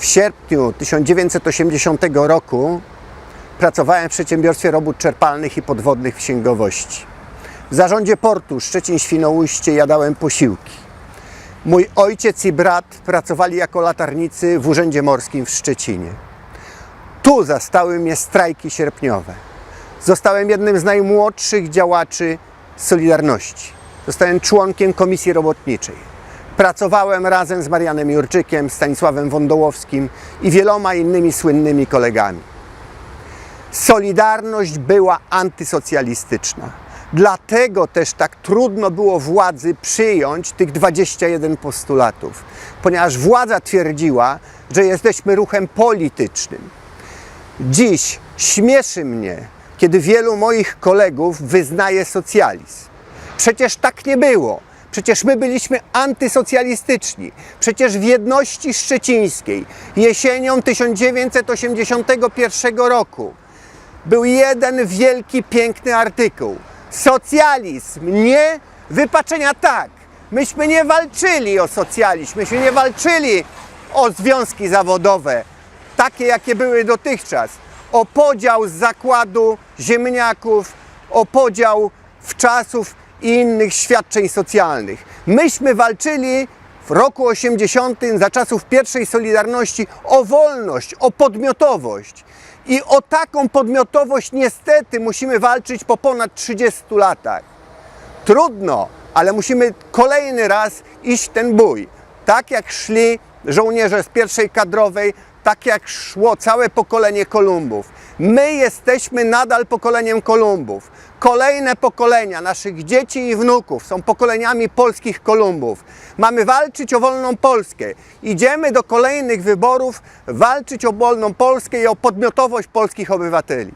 W sierpniu 1980 roku pracowałem w przedsiębiorstwie robót czerpalnych i podwodnych w księgowości. W zarządzie portu Szczecin-Świnoujście jadałem posiłki. Mój ojciec i brat pracowali jako latarnicy w Urzędzie Morskim w Szczecinie. Tu zastały mnie strajki sierpniowe. Zostałem jednym z najmłodszych działaczy Solidarności. Zostałem członkiem Komisji Robotniczej. Pracowałem razem z Marianem Jurczykiem, Stanisławem Wądołowskim i wieloma innymi słynnymi kolegami. Solidarność była antysocjalistyczna. Dlatego też tak trudno było władzy przyjąć tych 21 postulatów, ponieważ władza twierdziła, że jesteśmy ruchem politycznym. Dziś śmieszy mnie, kiedy wielu moich kolegów wyznaje socjalizm. Przecież tak nie było. Przecież my byliśmy antysocjalistyczni. Przecież w jedności szczecińskiej jesienią 1981 roku był jeden wielki, piękny artykuł. Socjalizm nie, wypaczenia tak. Myśmy nie walczyli o socjalizm, myśmy nie walczyli o związki zawodowe, takie jakie były dotychczas, o podział z zakładu ziemniaków, o podział w czasów i innych świadczeń socjalnych. Myśmy walczyli w roku 80 za czasów pierwszej Solidarności o wolność, o podmiotowość. I o taką podmiotowość niestety musimy walczyć po ponad 30 latach. Trudno, ale musimy kolejny raz iść w ten bój. Tak jak szli żołnierze z pierwszej kadrowej, tak jak szło całe pokolenie Kolumbów. My jesteśmy nadal pokoleniem Kolumbów. Kolejne pokolenia naszych dzieci i wnuków są pokoleniami polskich Kolumbów. Mamy walczyć o wolną Polskę. Idziemy do kolejnych wyborów walczyć o wolną Polskę i o podmiotowość polskich obywateli.